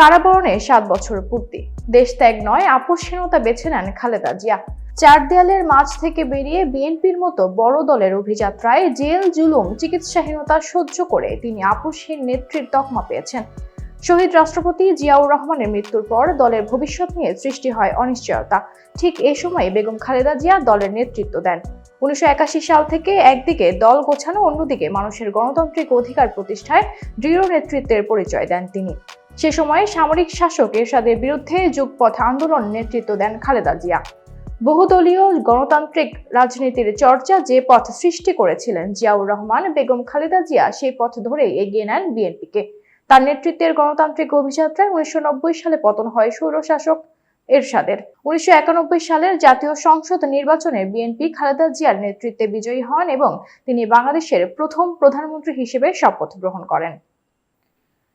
কারাবরণে সাত বছর পূর্তি। দেশ ত্যাগ নয়, আপোষহীনতা বেছে নেন খালেদা জিয়া। চার দেয়ালের মাঝ থেকে বেরিয়ে বিএনপির মতো বড় দলের অভিযাত্রায় জেল, জুলুম, চিকিৎসাহীনতা সহ্য করে তিনি আপোষহীন নেত্রীর তকমা পেয়েছেন। শহীদ রাষ্ট্রপতি জিয়াউর রহমানের মৃত্যুর পর দলের ভবিষ্যৎ নিয়ে সৃষ্টি হয় অনিশ্চয়তা। ঠিক এ সময় বেগম খালেদা জিয়া দলের নেতৃত্ব দেন। উনিশশো একাশি সাল থেকে একদিকে দল গোছানো, অন্যদিকে মানুষের গণতান্ত্রিক অধিকার প্রতিষ্ঠায় দৃঢ় নেতৃত্বের পরিচয় দেন তিনি। সে সময় সামরিক শাসক এরশাদের বিরুদ্ধে যুগপথ আন্দোলন নেতৃত্ব দেন খালেদা জিয়া। বহুদলীয় গণতান্ত্রিক রাজনীতির চর্চা যে পথ সৃষ্টি করেছিলেন জিয়াউর রহমান, বেগম খালেদা জিয়া সেই পথ ধরেই এগিয়ে নেন বিএনপিকে। তার নেতৃত্বের গণতান্ত্রিক অভিযাত্রায় উনিশশো নব্বই সালে পতন হয় স্বৈরশাসক এরশাদের। উনিশশো একানব্বই সালের জাতীয় সংসদ নির্বাচনে বিএনপি খালেদা জিয়ার নেতৃত্বে বিজয়ী হন এবং তিনি বাংলাদেশের প্রথম প্রধানমন্ত্রী হিসেবে শপথ গ্রহণ করেন।